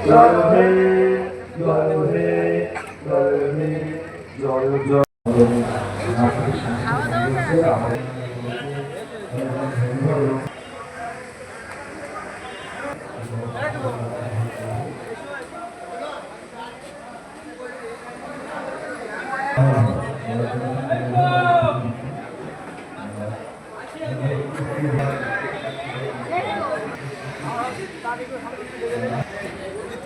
জয় হে জয় হে জয় হে জয় জয়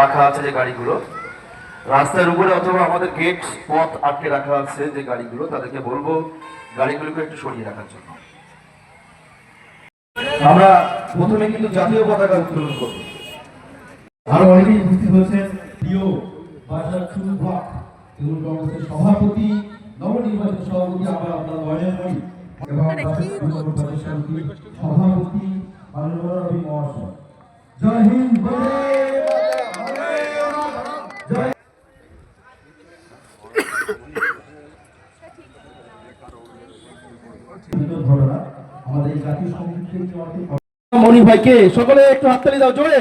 রাখা আছে যে গাড়িগুলো। রাস্তার উপরে অথবা আমাদের গেট পথ আটকে রাখা আছে যে গাড়িগুলো তাদেরকে বলব গাড়িগুলোকে একটু সরিয়ে রাখার জন্য। আমরা প্রথমে কিন্তু জাতীয় পতাকা উত্তোলন করব। আরও অনেকেই উপস্থিত হয়েছেন প্রিয় বাজার সুরভাগ তৃণমূল কংগ্রেসের সভাপতি নবনির্বাচিত সভাপতি আমরা আপনার নয়ন মণি এবং সভাপতি মাননীয় রবি মহাশয়। মনি ভাইকে সকলে একটু হাততালি দাও, জোরে।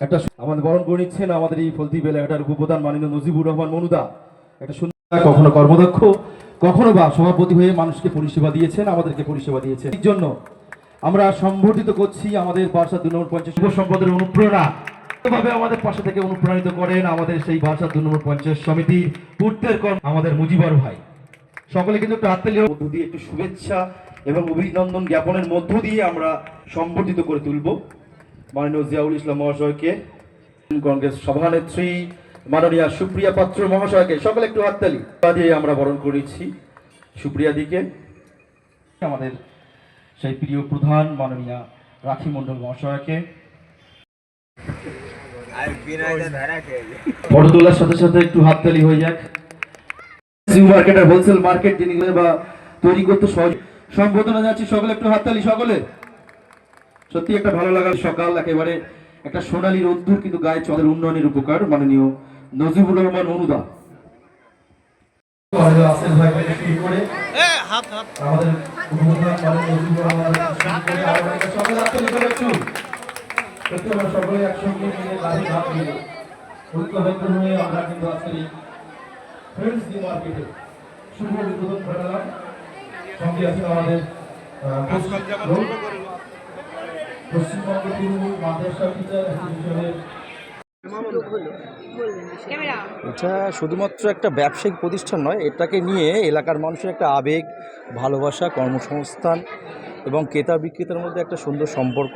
একটা আমাদের বরণ করে নিচ্ছেন আমাদের এই ফলতি এলাকাটার উপপ্রধান মাননীয় নজিবুর রহমান মনুদা। একটা সুন্দর কখনো কর্মদক্ষ, কখনো বা সভাপতি হয়ে মানুষকে পরিষেবা দিয়েছেন, আমাদেরকে পরিষেবা দিয়েছেন। জন্য আমরা সংগঠিত করছি আমাদের বার্ষা দু নম্বর পঞ্চায়েত যুব সম্পদের অনুপ্রেরণা। ভাবে আমাদের পাশে থেকে অনুপ্রাণিত করেন আমাদের সেই বার্ষা দু নম্বর পঞ্চায়েত সমিতির পূর্তের কর্ম আমাদের মুজিবর ভাই। সকলে কিন্তু একটু মধ্য দিয়ে একটু শুভেচ্ছা এবং অভিনন্দন জ্ঞাপনের মধ্য দিয়ে আমরা সংগঠিত করে তুলব। মাননীয় জিয়াউল ইসলাম মহাশয়কে কংগ্রেস সভানেত্রী মাননীয় সুপ্রিয়া পাত্র মহাশয়কে সকলে একটু হাততালি। তা দিয়ে আমরা বরণ করেছি সুপ্রিয়া দিকে আমাদের সেই প্রিয় প্রধান মাননীয় রাখি মণ্ডল মহাশয়কে। ফটো তোলার সাথে সাথে একটু হাততালি হয়ে যাক। নিউ মার্কেটার হোলসেল মার্কেট যিনি বা তৈরি করতে সহজ সম্বোধনা যাচ্ছি সকলে, একটু হাততালি সকলে। সত্যি একটা ভালো লাগার সকাল, একেবারে একটা সোনালী রোদ্দুর, কিন্তু গায়ে চলের উন্নয়নের উপকার। মাননীয় নজিবুর রহমান অনুদা অনেকে সকলে হাততালি করে। একটু। সত্যি আমরা সকলে একসঙ্গে মিলে গাড়ি হাত মিলে ঐক্যবদ্ধ হয়ে আমরা কিন্তু আজকের এই ফ্রেন্ডস নিউ মার্কেটে শুভ উদ্বোধন ঘটালাম। সঙ্গে আছেন আমাদের পশ্চিমবঙ্গ তৃণমূল মাদ্রাসা টিচার অ্যাসোসিয়েশনের এটা শুধুমাত্র একটা ব্যবসায়িক প্রতিষ্ঠান নয় এটাকে নিয়ে এলাকার মানুষের একটা আবেগ ভালোবাসা কর্মসংস্থান এবং ক্রেতা বিক্রেতার মধ্যে একটা সুন্দর সম্পর্ক।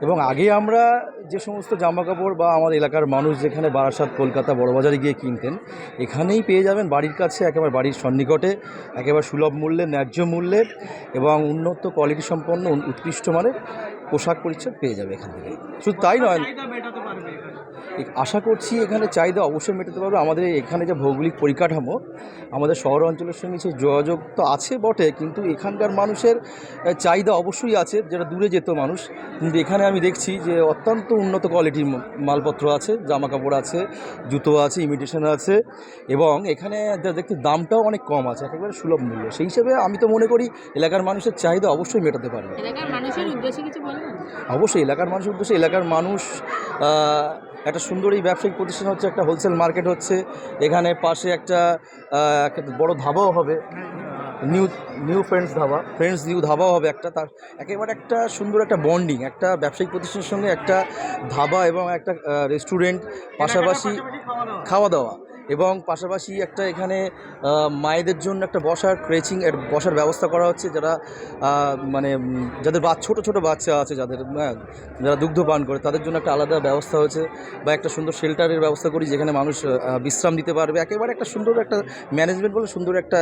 এবং আগে আমরা যে সমস্ত জামা কাপড় বা আমার এলাকার মানুষ যেখানে বারাসাত কলকাতা বড়বাজারে গিয়ে কিনতেন এখানেই পেয়ে যাবেন বাড়ির কাছে একেবারে বাড়ির সন্নিকটে একেবারে সুলভ মূল্যে ন্যায্য মূল্যে এবং উন্নত কোয়ালিটি সম্পন্ন উৎকৃষ্ট মানের পোশাক পরিচ্ছদ পেয়ে যাবে এখান থেকে। শুধু তাই নয় আশা করছি এখানে চাহিদা অবশ্যই মেটাতে পারবে। আমাদের এখানে যে ভৌগোলিক পরিকাঠামো আমাদের শহর অঞ্চলের সঙ্গে সেই যোগাযোগ তো আছে বটে কিন্তু এখানকার মানুষের চাহিদা অবশ্যই আছে যেটা দূরে যেত মানুষ। কিন্তু এখানে আমি দেখছি যে অত্যন্ত উন্নত কোয়ালিটির মালপত্র আছে জামা কাপড় আছে জুতো আছে ইমিটেশন আছে এবং এখানে যা দেখতে দামটাও অনেক কম আছে একেবারে সুলভ মূল্য। সেই হিসেবে আমি তো মনে করি এলাকার মানুষের চাহিদা অবশ্যই মেটাতে পারবে। এলাকার মানুষের উদ্দেশ্যে কিছু বলবেন অবশ্যই এলাকার মানুষের উদ্দেশ্যে এলাকার মানুষ একটা সুন্দর এই ব্যবসায়িক প্রতিষ্ঠান হচ্ছে একটা হোলসেল মার্কেট হচ্ছে। এখানে পাশে একটা একটা বড় ধাবাও হবে। New new friends dhaba friends new ধাবাও হবে একটা। তার একেবারে একটা সুন্দর একটা বন্ডিং একটা ব্যবসায়িক প্রতিষ্ঠানের সঙ্গে একটা ধাবা এবং একটা রেস্টুরেন্ট পাশাপাশি খাওয়া দাওয়া। এবং পাশাপাশি একটা এখানে মায়েদের জন্য একটা বসার ক্রেচিং এর বসার ব্যবস্থা করা হচ্ছে যারা মানে যাদের বা ছোটো ছোটো বাচ্চা আছে যাদের হ্যাঁ, যারা দুগ্ধ পান করে তাদের জন্য একটা আলাদা ব্যবস্থা হয়েছে বা একটা সুন্দর শেল্টারের ব্যবস্থা করি যেখানে মানুষ বিশ্রাম দিতে পারবে। একেবারে একটা সুন্দর একটা ম্যানেজমেন্ট বলে সুন্দর একটা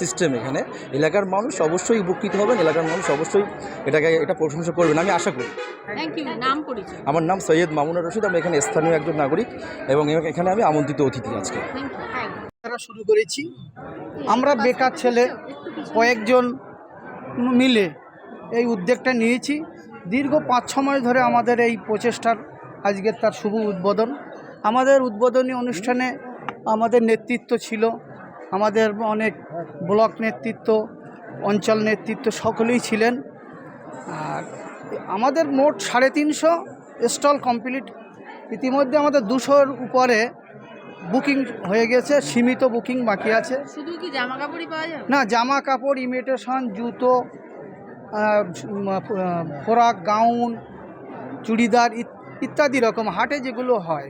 সিস্টেম এখানে। এলাকার মানুষ অবশ্যই উপকৃত হবেন এলাকার মানুষ অবশ্যই এটাকে এটা প্রশংসা করবেন আমি আশা করি। থ্যাংক ইউ নাম পরিচয়। আমার নাম সৈয়দ মামুনা রশিদ আমি এখানে স্থানীয় একজন নাগরিক এবং এখানে আমি আমন্ত্রিত অতিথি। আজকে। শুরু করেছি। আমরা বেকার ছেলে কয়েকজন মিলে এই উদ্যোগটা নিয়েছি। দীর্ঘ পাঁচ ছ মাস ধরে আমাদের এই প্রচেষ্টার আজকের তার শুভ উদ্বোধন। আমাদের উদ্বোধনী অনুষ্ঠানে আমাদের নেতৃত্ব ছিল। আমাদের অনেক ব্লক নেতৃত্ব অঞ্চল নেতৃত্ব সকলেই ছিলেন। আর আমাদের মোট সাড়ে তিনশো স্টল কমপ্লিট। ইতিমধ্যে আমাদের দুশোর উপরে বুকিং হয়ে গেছে সীমিত বুকিং বাকি আছে। শুধু কি জামা কাপড়ই পাওয়া যাবে? না জামা কাপড় ইমিটেশন জুতো ফ্রক গাউন চুড়িদার ইত্যাদি রকম হাটে যেগুলো হয়।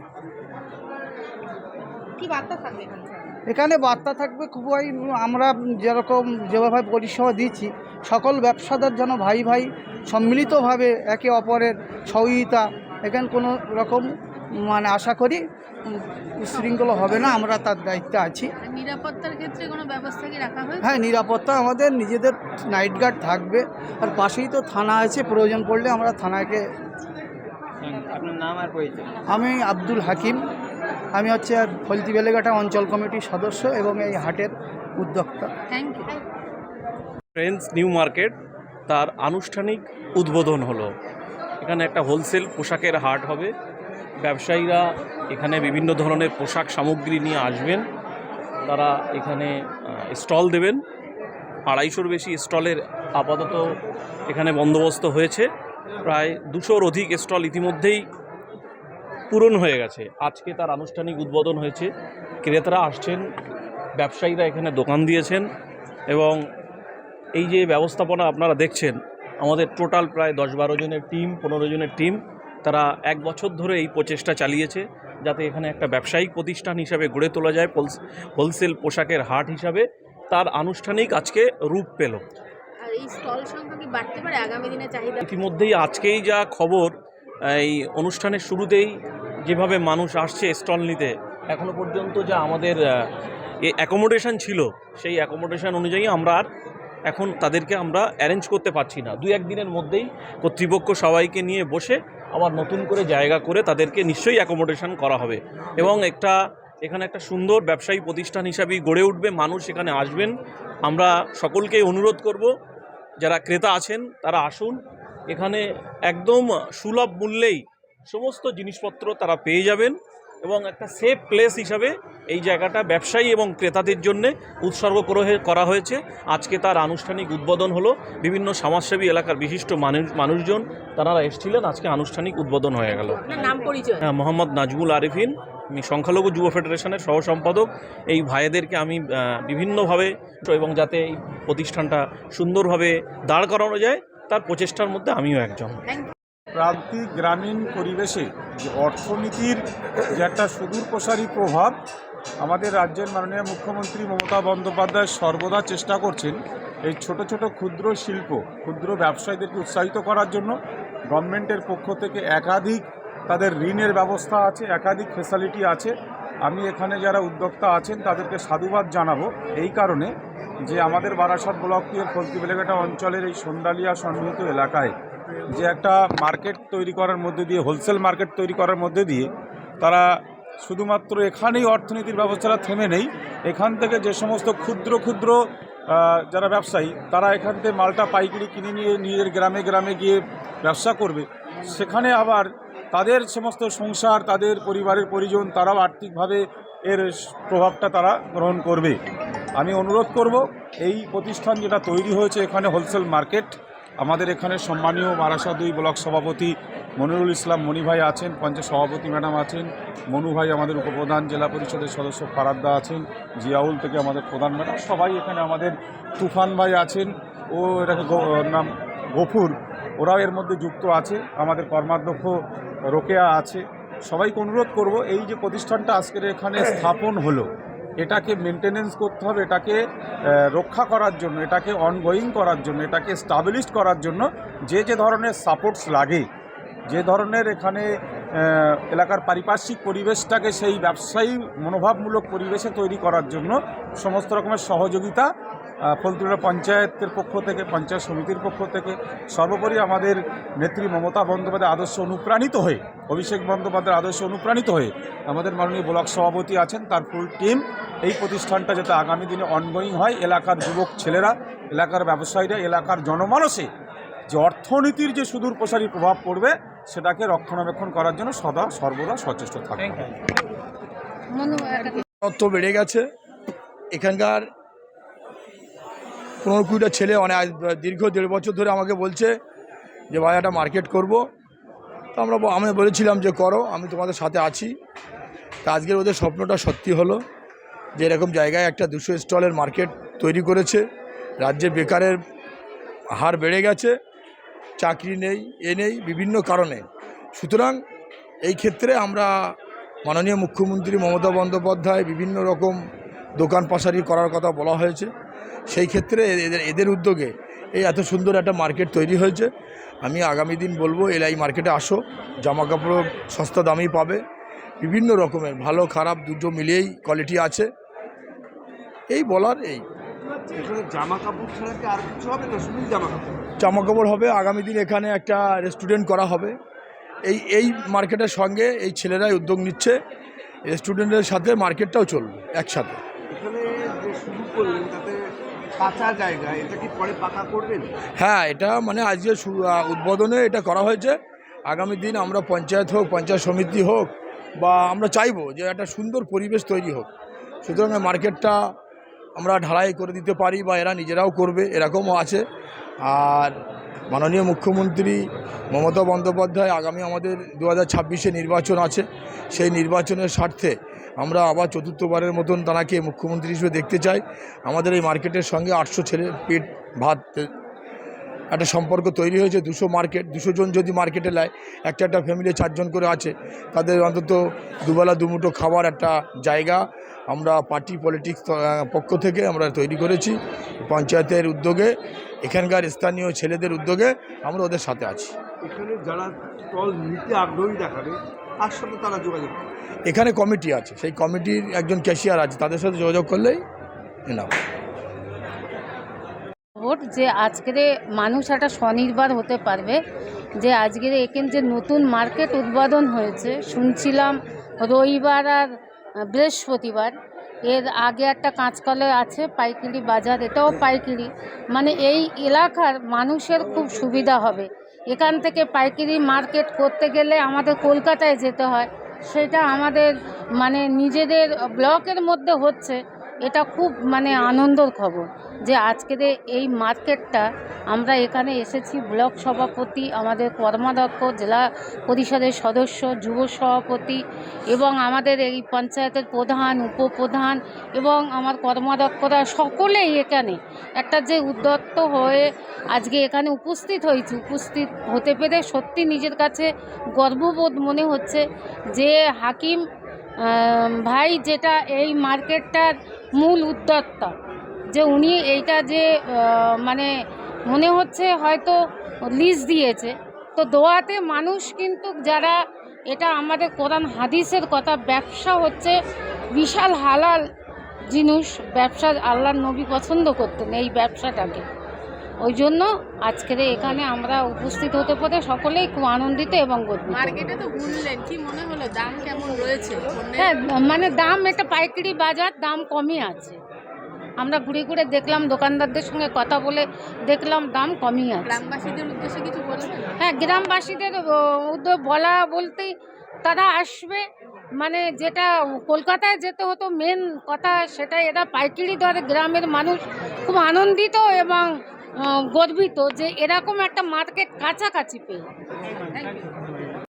কি বার্তা থাকবে এখানে? এখানে বার্তা থাকবে খুবই আমরা যেরকম যেভাবে পরিষেবা দিচ্ছি সকল ব্যবসাদার যেন ভাই ভাই সম্মিলিতভাবে একে অপরের সহযোগিতা এখানে কোনো রকম মানে আশা করি উম, উশৃঙ্খলা হবে না আমরা তার দায়িত্বে আছি। নিরাপত্তার ক্ষেত্রে কোনো ব্যবস্থা কি রাখা হয়েছে? হ্যাঁ নিরাপত্তা আমাদের নিজেদের নাইট গার্ড থাকবে। আর পাশেই তো থানা আছে প্রয়োজন পড়লে আমরা থানাকে আপনার নাম আর আমি আব্দুল হাকিম। আমি হচ্ছে ফলতি বেলেঘাটা অঞ্চল কমিটির সদস্য এবং এই হাটের উদ্যোক্তা। ফ্রেন্ডস নিউ মার্কেট তার আনুষ্ঠানিক উদ্বোধন হলো। এখানে একটা হোলসেল পোশাকের হাট হবে। ব্যবসায়ীরা এখানে বিভিন্ন ধরনের পোশাক সামগ্রী নিয়ে আসবেন। তারা এখানে স্টল দেবেন। আড়াইশোর বেশি স্টলের আপাতত এখানে বন্দোবস্ত হয়েছে। প্রায় দুশোর অধিক স্টল ইতিমধ্যেই পূরণ হয়ে গেছে। আজকে তার আনুষ্ঠানিক উদ্বোধন হয়েছে। ক্রেতারা আসছেন, ব্যবসায়ীরা এখানে দোকান দিয়েছেন এবং এই যে ব্যবস্থাপনা আপনারা দেখছেন, আমাদের টোটাল প্রায় দশ বারো জনের টিম, পনেরো জনের টিম। তারা এক বছর ধরে এই প্রচেষ্টা চালিয়েছে যাতে এখানে একটা ব্যবসায়িক প্রতিষ্ঠান হিসাবে গড়ে তোলা যায় হোলস- হোলসেল পোশাকের হাট হিসাবে। তার আনুষ্ঠানিক আজকে রূপ পেল। ইতিমধ্যেই আজকেই যা খবর এই অনুষ্ঠানের শুরুতেই যেভাবে মানুষ আসছে স্টল নিতে এখনও পর্যন্ত যা আমাদের অ্যাকোমোডেশন ছিল সেই অ্যাকোমোডেশন অনুযায়ী আমরা আর এখন তাদেরকে আমরা অ্যারেঞ্জ করতে পারছি না। দু একদিনের মধ্যেই কর্তৃপক্ষ সবাইকে নিয়ে বসে আবার নতুন করে জায়গা করে তাদেরকে নিশ্চয়ই অ্যাকোমোডেশন করা হবে। এবং একটা, এখানে একটা সুন্দর ব্যবসায়ী প্রতিষ্ঠান হিসাবেই গড়ে উঠবে। মানুষ এখানে আসবেন। আমরা সকলকে অনুরোধ করব, যারা ক্রেতা আছেন, তারা আসুন। এখানে একদম সুলভ মূল্যেই সমস্ত জিনিসপত্র তারা পেয়ে যাবেন। এবং একটা সেফ প্লেস হিসাবে এই জায়গাটা ব্যবসায়ী এবং ক্রেতাদের জন্য উৎসর্গ করে করা হয়েছে। আজকে তার আনুষ্ঠানিক উদ্বোধন হলো। বিভিন্ন সমাজসেবী এলাকার বিশিষ্ট মানুষ মানুষজন তারা এসেছিলেন। আজকে আনুষ্ঠানিক উদ্বোধন হয়ে গেল। নাম পরিচয়? হ্যাঁ, মোহাম্মদ নাজমুল আরিফিন আমি সংখ্যালঘু যুব ফেডারেশনের সহ সম্পাদক এই ভাইদেরকে আমি বিভিন্নভাবে এবং যাতে এই প্রতিষ্ঠানটা সুন্দরভাবে দাঁড় করানো যায় তার প্রচেষ্টার মধ্যে আমিও একজন। প্রান্তিক গ্রামীণ পরিবেশে যে অর্থনীতির যে একটা সুদূর প্রসারী প্রভাব, আমাদের রাজ্যের মাননীয় মুখ্যমন্ত্রী মমতা বন্দ্যোপাধ্যায় সর্বদা চেষ্টা করছেন এই ছোট ছোট ক্ষুদ্র শিল্প, ক্ষুদ্র ব্যবসায়ীদেরকে উৎসাহিত করার জন্য। গভর্নমেন্টের পক্ষ থেকে একাধিক তাদের ঋণের ব্যবস্থা আছে, একাধিক ফেসিলিটি আছে। আমি এখানে যারা উদ্যোক্তা আছেন, তাদেরকে সাধুবাদ জানাব এই কারণে যে আমাদের বারাসাত ব্লকের ফলতি বেলেঘাটা অঞ্চলের এই সন্ডালিয়া সন্নিহিত এলাকায় যে একটা মার্কেট তৈরি করার মধ্যে দিয়ে, হোলসেল মার্কেট তৈরি করার মধ্যে দিয়ে তারা শুধুমাত্র এখানেই অর্থনীতির ব্যবস্থাটা থেমে নেই। এখান থেকে যে সমস্ত ক্ষুদ্র ক্ষুদ্র যারা ব্যবসায়ী, তারা এখান থেকে মালটা, পাইকারি কিনে নিয়ে নিজের গ্রামে গ্রামে গিয়ে ব্যবসা করবে। সেখানে আবার তাদের সমস্ত সংসার, তাদের পরিবারের পরিজন, তারাও আর্থিকভাবে এর প্রভাবটা তারা গ্রহণ করবে। আমি অনুরোধ করব, এই প্রতিষ্ঠান যেটা তৈরি হয়েছে এখানে হোলসেল মার্কেট আমাদের এখানে সম্মানীয় বারাসা দুই ব্লক সভাপতি মনিরুল ইসলাম মণি ভাই আছেন পঞ্চায়েত সভাপতি ম্যাডাম আছেন মনু ভাই আমাদের উপপ্রধান জেলা পরিষদের সদস্য ফারাদ্দা আছেন জিয়াউল থেকে আমাদের প্রধান ম্যাডাম সবাই এখানে আমাদের তুফান ভাই আছেন ও এটাকে নাম গফুর ওরাও এর মধ্যে যুক্ত আছে আমাদের কর্মাধ্যক্ষ রোকেয়া আছে সবাইকে অনুরোধ করব এই যে প্রতিষ্ঠানটা আজকের এখানে স্থাপন হলো এটাকে মেনটেনেন্স করতে হবে, এটাকে রক্ষা করার জন্য, এটাকে অনগোয়িং করার জন্য, এটাকে স্টাবলিশ করার জন্য যে যে ধরনের সাপোর্টস লাগে, যে ধরনের এখানে এলাকার পারিপার্শ্বিক পরিবেশটাকে সেই ব্যবসায়ী মনোভাবমূলক পরিবেশে তৈরি করার জন্য সমস্ত রকমের সহযোগিতা ফলতুরা পঞ্চায়েতের পক্ষ থেকে পঞ্চায়েত সমিতির পক্ষ থেকে সর্বোপরি আমাদের নেত্রী মমতা বন্দ্যোপাধ্যায় আদর্শ অনুপ্রাণিত হয়ে অভিষেক বন্দ্যোপাধ্যায়ের আদর্শ অনুপ্রাণিত হয়ে আমাদের মাননীয় ব্লক সভাপতি আছেন তার ফুল টিম। এই প্রতিষ্ঠানটা যাতে আগামী দিনে অনগোয়িং হয় এলাকার যুবক ছেলেরা এলাকার ব্যবসায়ীরা এলাকার জনমানসে যে অর্থনীতির যে সুদূর প্রসারী প্রভাব পড়বে সেটাকে রক্ষণাবেক্ষণ করার জন্য সদা সর্বদা সচেষ্ট থাকবে মনু বেড়ে গেছে। এখানকার পনেরো কুড়িটা ছেলে অনেক দীর্ঘ দেড় বছর ধরে আমাকে বলছে যে, ভাই, একটা মার্কেট করব। তো আমরা আমি বলেছিলাম যে, করো, আমি তোমাদের সাথে আছি। তা আজকের ওদের স্বপ্নটা সত্যি হলো যে, এরকম জায়গায় একটা দুশো স্টলের মার্কেট তৈরি করেছে। রাজ্যে বেকারের হার বেড়ে গেছে, চাকরি নেই, এ নেই, বিভিন্ন কারণে। সুতরাং এই ক্ষেত্রে আমরা মাননীয় মুখ্যমন্ত্রী মমতা বন্দ্যোপাধ্যায় বিভিন্ন রকম দোকান পাশারি করার কথা বলা হয়েছে। সেই ক্ষেত্রে এদের এদের উদ্যোগে এই এত সুন্দর একটা মার্কেট তৈরি হয়েছে। আমি আগামী দিন বলব এলাই মার্কেটে আসো জামা কাপড়ও সস্তা দামেই পাবে। বিভিন্ন রকমের ভালো খারাপ দুটো মিলিয়েই কোয়ালিটি আছে। এই বলার এই। জামা কাপড় ছাড়া আর কিছু হবে না? শুধু জামা কাপড় জামা কাপড় হবে আগামী দিন এখানে একটা রেস্টুরেন্ট করা হবে। এই এই মার্কেটের সঙ্গে এই ছেলেরাই উদ্যোগ নিচ্ছে। রেস্টুরেন্টের সাথে মার্কেটটাও চলবে একসাথে। এখানে যে শুরু করলেন তাতে হ্যাঁ এটা মানে আজকে উদ্বোধনে এটা করা হয়েছে। আগামী দিন আমরা পঞ্চায়েত হোক, পঞ্চায়েত সমিতি হোক, বা আমরা চাইব যে একটা সুন্দর পরিবেশ তৈরি হোক। সুতরাং মার্কেটটা আমরা ঢালাই করে দিতে পারি বা এরা নিজেরাও করবে, এরকমও আছে। আর মাননীয় মুখ্যমন্ত্রী মমতা বন্দ্যোপাধ্যায় আগামী আমাদের দু হাজার নির্বাচন আছে। সেই নির্বাচনের স্বার্থে আমরা আবার চতুর্থবারের মতন তাঁকে মুখ্যমন্ত্রী হিসেবে দেখতে চাই। আমাদের এই মার্কেটের সঙ্গে আটশো ছেলের পেট ভাত, একটা সম্পর্ক তৈরি হয়েছে। দুশো মার্কেট, দুশো জন যদি মার্কেটে নেয়, একটা একটা ফ্যামিলি চারজন করে আছে, তাদের অন্তত দুবেলা দুমুঠো খাবার একটা জায়গা আমরা পার্টি পলিটিক্স পক্ষ থেকে আমরা তৈরি করেছি পঞ্চায়েতের উদ্যোগে, এখানকার স্থানীয় ছেলেদের উদ্যোগে আমরা ওদের সাথে আছি। এখানে যারা স্টল নিতে আগ্রহী দেখাবে তার সাথে তারা যোগাযোগ এখানে কমিটি আছে সেই কমিটির একজন ক্যাশিয়ার আছে তাদের সাথে যোগাযোগ করলেই না ভোট যে আজকের মানুষ একটা স্বনির্ভর হতে পারবে যে আজকের এখানে যে নতুন মার্কেট উদ্বোধন হয়েছে শুনছিলাম রবিবার আর বৃহস্পতিবার এর আগে একটা কাঁচকলে আছে পাইকারি বাজার এটাও পাইকারি মানে এই এলাকার মানুষের খুব সুবিধা হবে। এখান থেকে পাইকারি মার্কেট করতে গেলে আমাদের কলকাতায় যেতে হয়। সেটা আমাদের মানে নিজেদের ব্লকের মধ্যে হচ্ছে। এটা খুব মানে আনন্দর খবর। যে আজকের এই মার্কেটটা, আমরা এখানে এসেছি ব্লক সভাপতি, আমাদের কর্মাধ্যক্ষ, জেলা পরিষদের সদস্য, যুব সভাপতি এবং আমাদের এই পঞ্চায়েতের প্রধান, উপপ্রধান এবং আমার কর্মাধ্যক্ষরা সকলেই এখানে। একটা যে উদ্যত্ত হয়ে আজকে এখানে উপস্থিত হয়েছি, উপস্থিত হতে পেরে সত্যি নিজের কাছে গর্ববোধ মনে হচ্ছে যে হাকিম ভাই যেটা এই মার্কেটটার মূল উদ্যোক্তা। যে উনি এইটা যে মানে মনে হচ্ছে হয়তো লিজ দিয়েছে। তো দোয়াতে মানুষ কিন্তু যারা এটা আমাদের কোরআন হাদিসের কথা ব্যবসা হচ্ছে বিশাল হালাল জিনিস ব্যবসা আল্লাহর নবী পছন্দ করতেন এই ব্যবসাটাকে। ওই জন্য আজকের এখানে আমরা উপস্থিত হতে পেরে সকলেই খুব আনন্দিত এবং গর্বিত। মার্কেটে তো ঘুরলেন কি মনে হলো? দাম কেমন রয়েছে? হ্যাঁ মানে দাম এটা পাইকারি বাজার দাম কমই আছে। আমরা ঘুরে ঘুরে দেখলাম দোকানদারদের সঙ্গে কথা বলে দেখলাম দাম কমই আছে। গ্রামবাসীদের উদ্দেশ্যে কিছু হ্যাঁ গ্রামবাসীদের উদ্যোগ বলা বলতেই তারা আসবে। মানে যেটা কলকাতায় যেতে হতো মেন কথা সেটা এরা পাইকারি দরে গ্রামের মানুষ। খুব আনন্দিত এবং গর্বিত যে এরকম একটা মার্কেট কাছাকাছি পেয়ে.